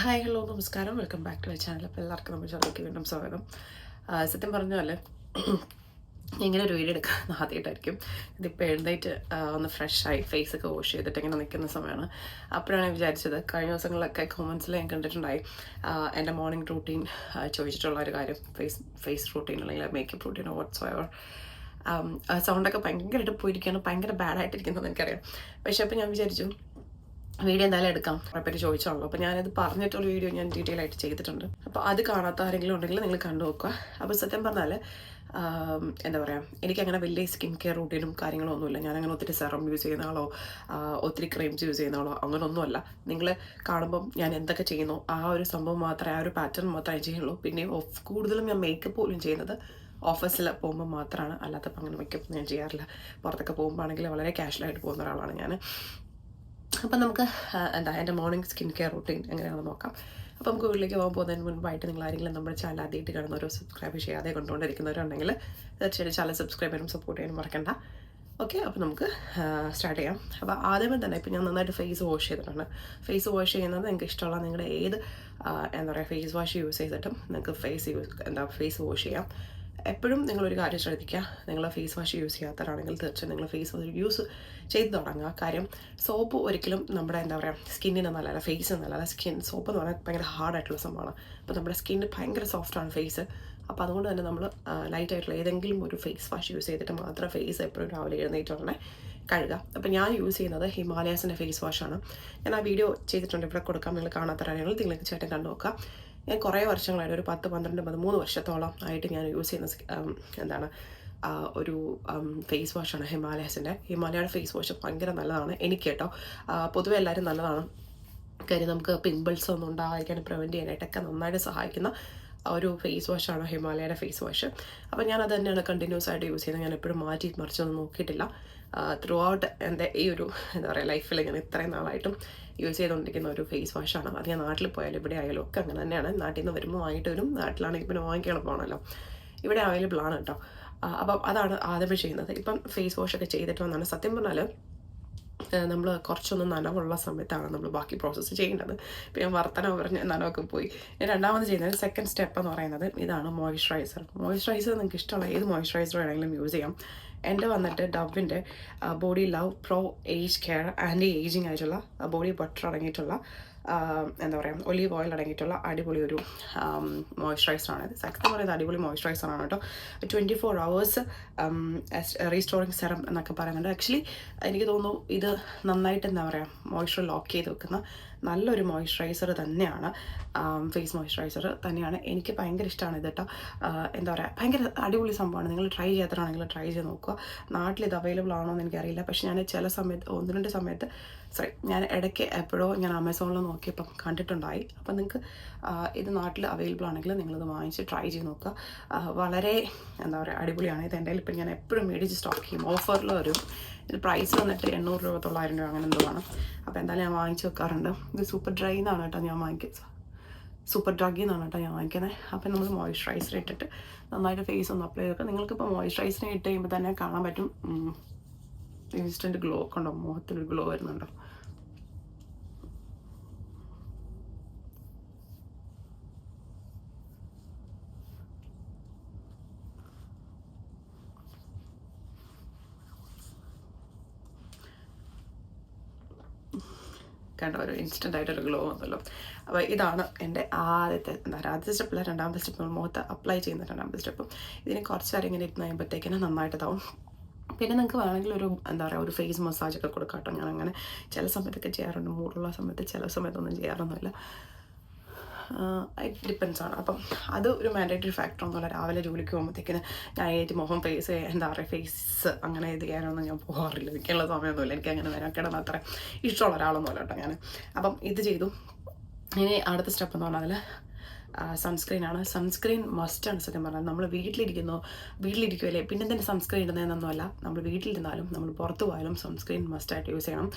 Hi hello നമസ്കാരം. Welcome back to my channel. അപ്പോൾ എല്ലാവർക്കും നമ്മുടെ ചാനലിലേക്ക് വീണ്ടും സ്വാഗതം. സത്യം പറഞ്ഞ പോലെ ഇങ്ങനെ ഒരു വീഡിയോ എടുക്കാൻ ആദ്യമായിട്ടായിരിക്കും. ഇതിപ്പോൾ എഴുന്നേറ്റ് ഒന്ന് ഫ്രഷായി ഫേസ് ഒക്കെ വാഷ് ചെയ്തിട്ട് ഇങ്ങനെ നിൽക്കുന്ന സമയമാണ്. അപ്പോഴാണ് ഞാൻ വിചാരിച്ചത് കഴിഞ്ഞ ദിവസങ്ങളിലൊക്കെ കോമൻസിൽ ഞാൻ കണ്ടിട്ടുണ്ടായി. എന്റെ മോർണിംഗ് റൂട്ടീൻ ചോദിച്ചിട്ടുള്ള ഒരു കാര്യം ഫേസ് ഫേസ് റൂട്ടീൻ അല്ലെങ്കിൽ മേക്കപ്പ് റൂട്ടീനോ വാട്ട്സ് എവർ സൗണ്ടൊക്കെ ഭയങ്കരമായിട്ട് പോയിരിക്കുകയാണ്. ഭയങ്കര ബാഡായിട്ടിരിക്കുന്നത് എനിക്കറിയാം. പക്ഷേ അപ്പോൾ ഞാൻ വിചാരിച്ചു വീഡിയോ എന്തായാലും എടുക്കാം. പറ്റി ചോദിച്ചോളൂ. അപ്പോൾ ഞാനത് പറഞ്ഞിട്ടുള്ള വീഡിയോ ഞാൻ ഡീറ്റെയിൽ ആയിട്ട് ചെയ്തിട്ടുണ്ട്. അപ്പോൾ അത് കാണാത്ത ആരെങ്കിലും ഉണ്ടെങ്കിൽ നിങ്ങൾ കണ്ടു നോക്കുക. അപ്പോൾ സത്യം പറഞ്ഞാൽ എന്താ പറയുക എനിക്കങ്ങനെ വലിയ സ്കിൻ കെയർ റൂട്ടീനും കാര്യങ്ങളും ഒന്നുമില്ല. ഞാനങ്ങനെ ഒത്തിരി സെറം യൂസ് ചെയ്യുന്ന ആളോ ഒത്തിരി ക്രീംസ് യൂസ് ചെയ്യുന്ന ആളോ അങ്ങനൊന്നുമല്ല. നിങ്ങൾ കാണുമ്പം ഞാൻ എന്തൊക്കെ ചെയ്യുന്നു ആ ഒരു സംഭവം മാത്രമേ ആ ഒരു പാറ്റേൺ മാത്രമേ ചെയ്യുള്ളൂ. പിന്നെ ഓഫ് കൂടുതലും ഞാൻ മേക്കപ്പ് പോലും ചെയ്യുന്നത് ഓഫീസിൽ പോകുമ്പോൾ മാത്രമാണ് അല്ലാത്തപ്പോൾ അങ്ങനെ മേക്കപ്പ് ഞാൻ ചെയ്യാറില്ല. പുറത്തൊക്കെ പോകുമ്പോൾ ആണെങ്കിൽ വളരെ കാഷ്വലായിട്ട് പോകുന്ന ഒരാളാണ് ഞാൻ അപ്പം നമുക്ക് എന്താ എന്റെ മോർണിംഗ് സ്കിൻ കെയർ റൂട്ടീൻ എങ്ങനെയാണെന്ന് നോക്കാം. അപ്പോൾ നമുക്ക് വീട്ടിലേക്ക് പോകാൻ പോകുന്നതിന് മുൻപായിട്ട് നിങ്ങൾ ആരെങ്കിലും നമ്മുടെ ചാനൽ ആദ്യമായിട്ട് കാണുന്നവരോ സബ്സ്ക്രൈബ് ചെയ്യാതെ കൊണ്ടുകൊണ്ടിരിക്കുന്നവരുണ്ടെങ്കിൽ തീർച്ചയായിട്ടും ചാനൽ സബ്സ്ക്രൈബ് ചെയ്യാനും സപ്പോർട്ട് ചെയ്യാനും മറക്കണ്ട. ഓക്കെ അപ്പോൾ നമുക്ക് സ്റ്റാർട്ട് ചെയ്യാം. അപ്പോൾ ആദ്യമേ തന്നെ ഇപ്പോൾ ഞാൻ നന്നായിട്ട് ഫേസ് വാഷ് ചെയ്തിട്ടുണ്ട്. ഫേസ് വാഷ് ചെയ്യുന്നത് നിങ്ങൾക്ക് ഇഷ്ടമുള്ള നിങ്ങളുടെ ഏത് എന്താ പറയുക ഫേസ് വാഷ് യൂസ് ചെയ്തിട്ടും നിങ്ങൾക്ക് ഫേസ് യൂസ് എന്താ ഫേസ് വാഷ് ചെയ്യാം. എപ്പോഴും നിങ്ങളൊരു കാര്യം ശ്രദ്ധിക്കുക. നിങ്ങൾ ഫേസ് വാഷ് യൂസ് ചെയ്യാത്തവരാണെങ്കിൽ തീർച്ചയായും നിങ്ങൾ ഫേസ് വാഷ് യൂസ് ചെയ്ത് തുടങ്ങുക. കാര്യം സോപ്പ് ഒരിക്കലും നമ്മുടെ എന്താ പറയുക സ്കിന്നിന് നല്ലതല്ല ഫേസിന് നല്ലതല്ല. സ്കിൻ സോപ്പ് എന്ന് പറഞ്ഞാൽ ഭയങ്കര ഹാർഡായിട്ടുള്ള സംഭവമാണ്. അപ്പോൾ നമ്മുടെ സ്കിന്ന് ഭയങ്കര സോഫ്റ്റാണ് ഫേസ് അപ്പോൾ അതുകൊണ്ട് തന്നെ നമ്മൾ ലൈറ്റ് ആയിട്ടുള്ള ഏതെങ്കിലും ഒരു ഫേസ് വാഷ് യൂസ് ചെയ്തിട്ട് മാത്രം ഫേസ് എപ്പോഴും രാവിലെ എഴുന്നേറ്റ് ഉടനെ കഴുകുക. അപ്പോൾ ഞാൻ യൂസ് ചെയ്യുന്നത് ഹിമാലയാസിന്റെ ഫേസ് വാഷാണ് ഞാൻ ആ വീഡിയോ ചെയ്തിട്ടുണ്ട്. ഇവിടെ കൊടുക്കാം. നിങ്ങൾ കാണാത്തവരാണെങ്കിൽ നിങ്ങൾക്ക് ചേട്ടൻ കണ്ടു നോക്കുക ഞാൻ കുറേ വർഷങ്ങളായിട്ട് ഒരു പത്ത് പന്ത്രണ്ട് പതിമൂന്ന് വർഷത്തോളം ആയിട്ട് ഞാൻ യൂസ് ചെയ്യുന്ന എന്താണ് ഒരു ഫേസ് വാഷാണ് ഹിമാലയസിന്റെ. ഹിമാലയയുടെ ഫേസ് വാഷ് ഭയങ്കര നല്ലതാണ് എനിക്ക് കേട്ടോ പൊതുവെ എല്ലാവരും നല്ലതാണ്. കാര്യം നമുക്ക് പിമ്പിൾസ് ഒന്നും ഉണ്ടാകാതിരിക്കാൻ പ്രിവെന്റ് ചെയ്യാനായിട്ടൊക്കെ നന്നായിട്ട് സഹായിക്കുന്ന ഒരു ഫേസ് വാഷാണ് ഹിമാലയയുടെ ഫേസ് വാഷ് അപ്പോൾ ഞാൻ അത് തന്നെയാണ് കണ്ടിന്യൂസ് ആയിട്ട് യൂസ് ചെയ്യുന്നത്. ഞാൻ എപ്പോഴും മാറ്റി മറിച്ചൊന്നും നോക്കിയിട്ടില്ല. ത്രൂ ഔട്ട് എന്റെ ഈ ഒരു എന്താ പറയുക ലൈഫിൽ ഞാൻ ഇത്രയും നാളായിട്ടും യൂസ് ചെയ്തുകൊണ്ടിരിക്കുന്ന ഒരു ഫേസ് വാഷാണ് അത് ഞാൻ നാട്ടിൽ പോയാലും ഇവിടെ ആയാലും ഒക്കെ അങ്ങനെ തന്നെയാണ്. നാട്ടിൽ നിന്ന് വരുമ്പോൾ വാങ്ങിയിട്ട് വരും. നാട്ടിലാണെങ്കിൽ പിന്നെ വാങ്ങിക്കാൻ പോകണമല്ലോ ഇവിടെ അവൈലബിൾ ആണ് കേട്ടോ അപ്പം അതാണ് ആദ്യമേ ചെയ്യുന്നത്. ഇപ്പം ഫേസ് വാഷ് ഒക്കെ ചെയ്തിട്ട് വന്നാണ്. സത്യം പറഞ്ഞാൽ നമ്മൾ കുറച്ചൊന്ന് നനവുള്ള സമയത്താണ് നമ്മൾ ബാക്കി പ്രോസസ്സ് ചെയ്യേണ്ടത്. പിന്നെ വർത്തനം പറഞ്ഞ് നനവൊക്കെ പോയി. രണ്ടാമത് ചെയ്യുന്നത് സെക്കൻഡ് സ്റ്റെപ്പ് എന്ന് പറയുന്നത് ഇതാണ് മോയ്സ്ചറൈസർ മോയ്സ്ചറൈസർ നിങ്ങൾക്ക് ഇഷ്ടമുള്ള ഏത് മോയ്സ്ചറൈസർ വേണമെങ്കിലും യൂസ് ചെയ്യാം. എന്റെ വന്നിട്ട് ഡവിന്റെ body love pro age care anti ageing ആയിട്ടുള്ള ബോഡി ബട്ടർ അടങ്ങിയിട്ടുള്ള എന്താ പറയുക ഒലീവ് ഓയിൽ അടങ്ങിയിട്ടുള്ള അടിപൊളി ഒരു മോയ്സ്ചറൈസറാണ് ഇത്. സത്യം പറയുന്നത് അടിപൊളി മോയ്സ്ചറൈസറാണ് കേട്ടോ. Twenty four hours restoring serum എന്നൊക്കെ പറയുന്നുണ്ട്. ആക്ച്വലി എനിക്ക് തോന്നുന്നു ഇത് നന്നായിട്ട് എന്താ പറയുക മോയ്സ്ചർ ലോക്ക് ചെയ്ത് വെക്കുന്ന നല്ലൊരു മോയ്സ്ചറൈസർ തന്നെയാണ്. ഫേസ് മോയ്സ്ചറൈസർ തന്നെയാണ്. എനിക്ക് ഭയങ്കര ഇഷ്ടമാണ് ഇത് കേട്ടോ. എന്താ പറയുക ഭയങ്കര അടിപൊളി സംഭവമാണ്. നിങ്ങൾ ട്രൈ ചെയ്യാത്തതാണെങ്കിൽ ട്രൈ ചെയ്ത് നോക്കുക. നാട്ടിൽ ഇത് അവൈലബിൾ ആണോ എന്ന് എനിക്കറിയില്ല. പക്ഷേ ഞാൻ ചില സമയത്ത് ഒന്ന് രണ്ട് സമയത്ത് സോറി ഞാൻ ഇടയ്ക്ക് എപ്പോഴോ ഞാൻ ആമസോണിൽ നോക്കിയപ്പം കണ്ടിട്ടുണ്ടായി. അപ്പം നിങ്ങൾക്ക് ഇത് നാട്ടിൽ അവൈലബിൾ ആണെങ്കിൽ നിങ്ങളിത് വാങ്ങിച്ച് ട്രൈ ചെയ്ത് നോക്കുക. വളരെ എന്താ പറയുക അടിപൊളിയാണ്. ഇത് എന്റെ ഇപ്പം ഞാൻ എപ്പോഴും മേടിച്ച് സ്റ്റോക്ക് ചെയ്യും. ഓഫറിൽ വരും. ഇത് പ്രൈസ് വന്നിട്ട് എണ്ണൂറ് രൂപ തൊള്ളായിരം രൂപ അങ്ങനെ എന്തോ ആണ്. അപ്പോൾ എന്തായാലും ഞാൻ വാങ്ങിച്ച് വെക്കാറുണ്ട്. ഇത് സൂപ്പർ ഡ്രൈ എന്നാണ് കേട്ടോ ഞാൻ വാങ്ങിക്കുന്നത് സൂപ്പർ ഡ്രഗിൽ നിന്നാണ് കേട്ടോ ഞാൻ വാങ്ങിക്കുന്നത് അപ്പം നമ്മൾ മോയ്സ്ചറൈസർ ഇട്ടിട്ട് നന്നായിട്ട് ഫേസ് ഒന്ന് അപ്ലൈ ചെയ്തൊക്കെ നിങ്ങൾക്കിപ്പോൾ മോയ്സ്ചറൈസർ ഇട്ട് കഴിയുമ്പോൾ തന്നെ കാണാൻ പറ്റും. ഇൻസ്റ്റന്റ് ഗ്ലോ ഉണ്ടോ മുഖത്തിനൊരു ഗ്ലോ വരുന്നുണ്ടോ? കണ്ട? ഒരു ഇൻസ്റ്റന്റ് ആയിട്ടൊരു ഗ്ലോ വന്നല്ലോ. അപ്പോൾ ഇതാണ് എന്റെ ആദ്യത്തെ എന്താ പറയുക ആദ്യത്തെ സ്റ്റെപ്പില്ല രണ്ടാമത്തെ സ്റ്റെപ്പ് മുഖത്ത് അപ്ലൈ ചെയ്യുന്ന രണ്ടാമത്തെ സ്റ്റെപ്പ് ഇതിന് കുറച്ച് നേരം ഇരുന്ന് കഴിയുമ്പോഴത്തേക്കിനും നന്നായിട്ട് ഇതാവും പിന്നെ നിങ്ങൾക്ക് വേണമെങ്കിൽ ഒരു എന്താ പറയുക ഒരു ഫേസ് മസാജ് ഒക്കെ കൊടുക്കാം കേട്ടോ ഞാൻ അങ്ങനെ ചില സമയത്തൊക്കെ ചെയ്യാറുണ്ട്. മൂടുള്ള സമയത്ത് ചില സമയത്തൊന്നും ചെയ്യാറൊന്നുമില്ല. ഇറ്റ് ഡിപ്പെൻസ് ആണ്. അപ്പം അത് ഒരു മാൻഡേറ്ററി ഫാക്ടർ ഒന്നുമല്ല. രാവിലെ ജോലിക്ക് പോകുമ്പോഴത്തേക്കിന് ഞാൻ ഏറ്റ് മുഖം ഫേസ് എന്താ പറയുക ഫേസ് അങ്ങനെ ഇത് ചെയ്യാനൊന്നും ഞാൻ പോകാറില്ല എനിക്കുള്ള സമയമൊന്നുമില്ല. എനിക്ക് അങ്ങനെ വരാൻ അത്ര ഇഷ്ടമുള്ള ഒരാളൊന്നുമല്ല കേട്ടോ ഞാൻ അപ്പം ഇത് ചെയ്തു. ഇനി അടുത്ത സ്റ്റെപ്പ് എന്ന് പറഞ്ഞാൽ സൺസ്ക്രീൻ ആണ്. സൺസ്ക്രീൻ മസ്റ്റ് ആണ് സത്യം പറഞ്ഞാൽ. നമ്മൾ വീട്ടിലിരിക്കുന്നു വീട്ടിലിരിക്കുമല്ലേ പിന്നെ തന്നെ സൺസ്ക്രീൻ ഇടുന്നതെന്നൊന്നുമല്ല നമ്മൾ വീട്ടിലിരുന്നാലും നമ്മൾ പുറത്തു പോയാലും സൺസ്ക്രീൻ മസ്റ്റായിട്ട് യൂസ് ചെയ്യണം.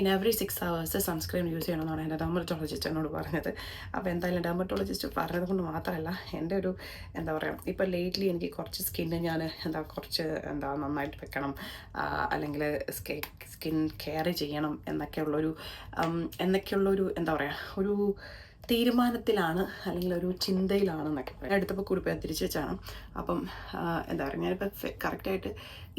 In every six hours sunscreen use ചെയ്യണമെന്നാണ് എന്റെ ഡെർമറ്റോളജിസ്റ്റ് എന്നോട് പറഞ്ഞത്. അപ്പോൾ എന്തായാലും ഡെർമറ്റോളജിസ്റ്റ് പറഞ്ഞത് കൊണ്ട് മാത്രമല്ല എന്റെ ഒരു എന്താ പറയുക ഇപ്പോൾ ലേറ്റ്ലി എനിക്ക് കുറച്ച് സ്കിന്ന് ഞാൻ എന്താ കുറച്ച് എന്താ നന്നായിട്ട് വെക്കണം. അല്ലെങ്കിൽ സ്കിൻ കെയർ ചെയ്യണം എന്നൊക്കെയുള്ളൊരു എന്നൊക്കെയുള്ളൊരു എന്താ പറയുക ഒരു തീരുമാനത്തിലാണ് അല്ലെങ്കിൽ ഒരു ചിന്തയിലാണ് എന്നൊക്കെ പറയാം. അടുത്തപ്പോൾ കുറിപ്പ് തിരിച്ചു വെച്ചാണ്. അപ്പം എന്താ പറയുക ഞാനിപ്പോൾ കറക്റ്റായിട്ട്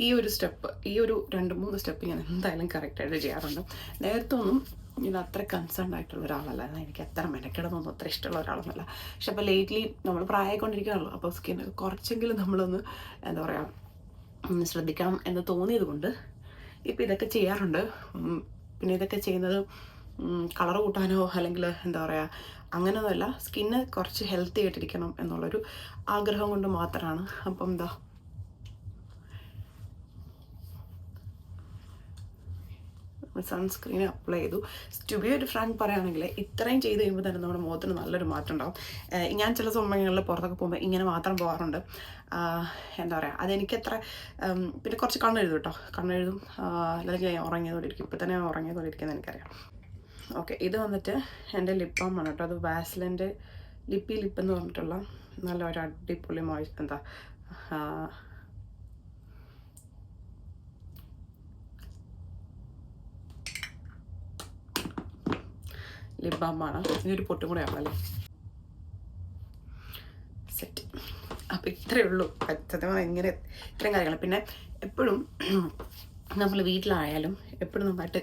ഈ ഒരു സ്റ്റെപ്പ് ഈ ഒരു രണ്ട് മൂന്ന് സ്റ്റെപ്പ് ഞാൻ എന്തായാലും കറക്റ്റായിട്ട് ചെയ്യാറുണ്ട്. നേരത്തെ ഒന്നും ഞാൻ അത്ര കൺസേൺ ആയിട്ടുള്ള ഒരാളല്ല. എനിക്ക് അത്ര മെനക്കെടുന്നൊന്നും അത്ര ഇഷ്ടമുള്ള ഒരാളൊന്നുമല്ല. പക്ഷെ അപ്പോൾ ലേറ്റ്ലി നമ്മൾ പ്രായമായിക്കൊണ്ടിരിക്കുകയാണല്ലോ അപ്പോൾ സ്കിൻ കുറച്ചെങ്കിലും നമ്മളൊന്ന് എന്താ പറയുക ശ്രദ്ധിക്കണം എന്ന് തോന്നിയത് കൊണ്ട് ഇപ്പം ഇതൊക്കെ ചെയ്യാറുണ്ട്. പിന്നെ ഇതൊക്കെ ചെയ്യുന്നത് കളർ കൂട്ടാനോ അല്ലെങ്കിൽ എന്താ പറയുക അങ്ങനെയൊന്നുമല്ല. സ്കിന്ന് കുറച്ച് ഹെൽത്തി ആയിട്ടിരിക്കണം എന്നുള്ളൊരു ആഗ്രഹം കൊണ്ട് മാത്രമാണ്. അപ്പം എന്താ സൺസ്ക്രീൻ അപ്ലൈ ചെയ്തു. ബി ഒരു ഫ്രാങ്ക് പറയുകയാണെങ്കിൽ ഇത്രയും ചെയ്ത് കഴിയുമ്പോൾ തന്നെ നമ്മുടെ മുഖത്തിന് നല്ലൊരു മാറ്റം ഉണ്ടാവും. ഞാൻ ചില സമയങ്ങളിൽ പുറത്തൊക്കെ പോകുമ്പോൾ ഇങ്ങനെ മാത്രം പോകാറുണ്ട്. എന്താ പറയുക അതെനിക്ക് എത്ര പിന്നെ കുറച്ച് കണ്ണെഴുതും കേട്ടോ കണ്ണെഴുതും അല്ലെങ്കിൽ ഉറങ്ങിയതോടെ ഇരിക്കും. ഇപ്പം തന്നെ ഉറങ്ങിയതോടെ ഇരിക്കുന്നത് എനിക്കറിയാം. ഓക്കെ ഇത് വന്നിട്ട് എന്റെ ലിപ് ബാം ആണ് കേട്ടോ. അത് വാസ്ലിന്റെ ലിപ്പി ലിപ്പ് എന്ന് പറഞ്ഞിട്ടുള്ള നല്ല ഒരു അടിപൊളി മോയ് എന്താ ലിപ് ബാമാണ് ഇനിയൊരു പൊട്ടും കൂടെ ആണല്ലേ സെറ്റ് അപ്പം ഇത്രയേ ഉള്ളൂ. സത്യം ഇങ്ങനെ ഇത്രയും കാര്യങ്ങൾ. പിന്നെ എപ്പോഴും നമ്മൾ വീട്ടിലായാലും എപ്പോഴും നന്നായിട്ട്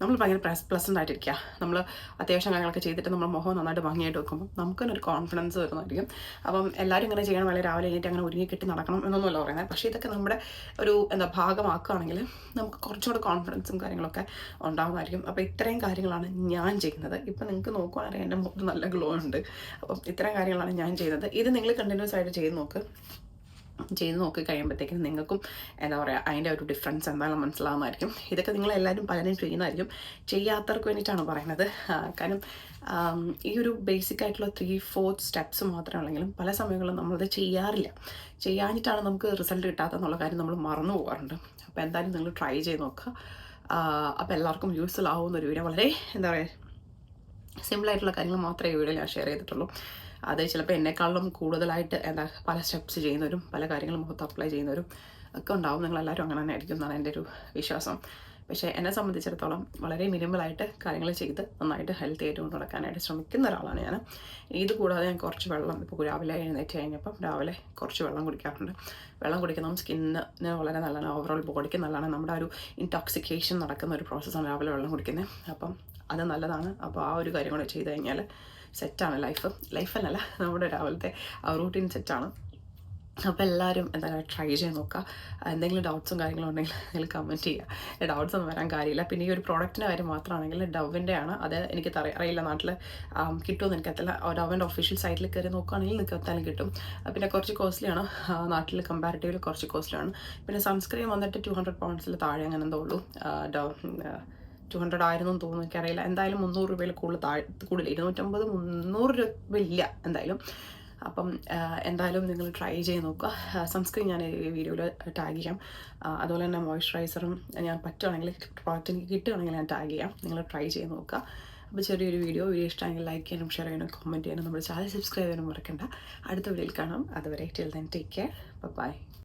നമ്മൾ ഭയങ്കര പ്ലസ് പ്ലസന്റ് ആയിട്ടിരിക്കുക. നമ്മൾ അത്യാവശ്യം കാര്യങ്ങളൊക്കെ ചെയ്തിട്ട് നമ്മൾ മുഖം നന്നായിട്ട് ഭംഗിയായിട്ട് വെക്കുമ്പോൾ നമുക്ക് തന്നെ ഒരു കോൺഫിഡൻസ് വരുന്നതായിരിക്കും. അപ്പം എല്ലാവരും ഇങ്ങനെ ചെയ്യണം വളരെ രാവിലെ എണീറ്റ് അങ്ങനെ ഒരുങ്ങി കെട്ടി നടക്കണം എന്നൊന്നുമല്ല പറയുന്നത്. പക്ഷേ ഇതൊക്കെ നമ്മുടെ ഒരു എന്താ ഭാഗമാക്കുകയാണെങ്കിൽ നമുക്ക് കുറച്ചുകൂടെ കോൺഫിഡൻസും കാര്യങ്ങളൊക്കെ ഉണ്ടാകുമായിരിക്കും അപ്പോൾ ഇത്രയും കാര്യങ്ങളാണ് ഞാൻ ചെയ്യുന്നത്. ഇപ്പം നിങ്ങൾക്ക് നോക്കുകയാണെങ്കിൽ എന്റെ മുഖത്ത് നല്ല ഗ്ലോ ഉണ്ട്. അപ്പം ഇത്രയും കാര്യങ്ങളാണ് ഞാൻ ചെയ്യുന്നത്. ഇത് നിങ്ങൾ കണ്ടിന്യൂസ് ആയിട്ട് ചെയ്ത് നോക്ക്. ചെയ്ത് നോക്കി കഴിയുമ്പോഴത്തേക്കും നിങ്ങൾക്കും എന്താ പറയുക അതിന്റെ ഒരു ഡിഫറൻസ് എന്തായാലും മനസ്സിലാവുന്നതായിരിക്കും. ഇതൊക്കെ നിങ്ങൾ എല്ലാവരും പലരും ചെയ്യുന്നതായിരിക്കും. ചെയ്യാത്തവർക്ക് വേണ്ടിയിട്ടാണ് പറയുന്നത്. കാരണം ഈ ഒരു ബേസിക് ആയിട്ടുള്ള ത്രീ ഫോർത്ത് സ്റ്റെപ്സ് മാത്രമാണെങ്കിലും പല സമയങ്ങളിലും നമ്മളത് ചെയ്യാറില്ല. ചെയ്യാനിട്ടാണ് നമുക്ക് റിസൾട്ട് കിട്ടാത്തെന്നുള്ള കാര്യം നമ്മൾ മറന്നു പോകാറുണ്ട്. അപ്പോൾ എന്തായാലും നിങ്ങൾ ട്രൈ ചെയ്ത് നോക്കുക. അപ്പോൾ എല്ലാവർക്കും യൂസ്ഫുൾ ആവുന്ന ഒരു വീഡിയോ വളരെ എന്താ പറയുക സിമ്പിളായിട്ടുള്ള കാര്യങ്ങൾ മാത്രമേ ഈ വീഡിയോയിൽ ഞാൻ ഷെയർ ചെയ്തിട്ടുള്ളൂ. അത് ചിലപ്പോൾ എന്നെക്കാളും കൂടുതലായിട്ട് എന്താ പല സ്റ്റെപ്സ് ചെയ്യുന്നവരും പല കാര്യങ്ങളും മുഖത്ത് അപ്ലൈ ചെയ്യുന്നവരും ഒക്കെ ഉണ്ടാവും. നിങ്ങളെല്ലാവരും അങ്ങനെ തന്നെ ആയിരിക്കും എന്നാണ് എന്റെ ഒരു വിശ്വാസം. പക്ഷേ എന്നെ സംബന്ധിച്ചിടത്തോളം വളരെ മിനിമലായിട്ട് കാര്യങ്ങൾ ചെയ്ത് നന്നായിട്ട് ഹെൽത്തി ആയിട്ട് കൊണ്ടു നടക്കാനായിട്ട് ശ്രമിക്കുന്ന ഒരാളാണ് ഞാൻ ഇത് കൂടാതെ ഞാൻ കുറച്ച് വെള്ളം ഇപ്പോൾ രാവിലെ എഴുന്നേറ്റ് കഴിഞ്ഞപ്പം രാവിലെ കുറച്ച് വെള്ളം കുടിക്കാറുണ്ട്. വെള്ളം കുടിക്കുന്നതും സ്കിന്നിന് വളരെ നല്ലതാണ്. ഓവറോൾ ബോഡിക്ക് നല്ലതാണ്. നമ്മുടെ ഒരു ഇൻടോക്സിക്കേഷൻ നടക്കുന്ന ഒരു പ്രോസസ്സാണ് രാവിലെ വെള്ളം കുടിക്കുന്നത്. അപ്പം അത് നല്ലതാണ്. അപ്പോൾ ആ ഒരു കാര്യം കൂടെ ചെയ്ത് കഴിഞ്ഞാൽ സെറ്റാണ് ലൈഫ് ലൈഫ് ലൈഫല്ലല്ല നമ്മുടെ രാവിലത്തെ റൂട്ടീൻ സെറ്റാണ് അപ്പോൾ എല്ലാവരും എന്തായാലും ട്രൈ ചെയ്ത് നോക്കുക എന്തെങ്കിലും ഡൗട്ട്സും കാര്യങ്ങളും ഉണ്ടെങ്കിൽ നിങ്ങൾ കമന്റ് ചെയ്യുക ഡൗട്ട്സ് ഒന്നും വരാൻ കാര്യമില്ല. പിന്നെ ഈ ഒരു പ്രോഡക്റ്റിന്റെ കാര്യം മാത്രമാണെങ്കിൽ ഡവിന്റെ ആണ്. അത് എനിക്ക് അറിയില്ല നാട്ടിൽ കിട്ടുമെന്ന് എനിക്കത്തില്ല ഡവിന്റെ ഒഫീഷ്യൽ സൈറ്റിൽ കയറി നോക്കുകയാണെങ്കിൽ നിങ്ങൾക്ക് എത്താനും കിട്ടും. പിന്നെ കുറച്ച് കോസ്റ്റ്ലിയാണ് നാട്ടിൽ കമ്പാരിറ്റീവ്ലി കുറച്ച് കോസ്റ്റ്ലിയാണ് പിന്നെ സൺസ്ക്രീൻ വന്നിട്ട് ടു ഹൺഡ്രഡ് പൗണ്ട്സിൽ താഴെ അങ്ങനെ എന്തോ ഉള്ളൂ. ഡവ് ടു ഹൺഡ്രഡ് ആയിരുന്നു എന്ന് തോന്നുന്നു എനിക്കറിയില്ല. എന്തായാലും മുന്നൂറ് രൂപയിൽ കൂടുതൽ താഴെ കൂടുതൽ ഇരുന്നൂറ്റമ്പത് മുന്നൂറ് രൂപ ഇല്ല എന്തായാലും. അപ്പം എന്തായാലും നിങ്ങൾ ട്രൈ ചെയ്ത് നോക്കുക. സൺസ്ക്രീൻ ഞാൻ ഈ വീഡിയോയിൽ ടാഗ് ചെയ്യാം. അതുപോലെ തന്നെ മോയ്സ്ചറൈസറും ഞാൻ പറ്റുവാണെങ്കിൽ പ്രോഡക്റ്റ് എനിക്ക് കിട്ടുകയാണെങ്കിൽ ഞാൻ ടാഗ് ചെയ്യാം. നിങ്ങൾ ട്രൈ ചെയ്ത് നോക്കുക. അപ്പോൾ ചെറിയൊരു വീഡിയോ വീഡിയോ ഇഷ്ടമെങ്കിൽ ലൈക്ക് ചെയ്യാനും ഷെയർ ചെയ്യാനും കമന്റ് ചെയ്യാനും നമ്മുടെ ചാനൽ സബ്സ്ക്രൈബ് ചെയ്യാനും മറക്കണ്ട. അടുത്ത വീഡിയോയിൽ കാണാം. അതുവരെ till then take care bye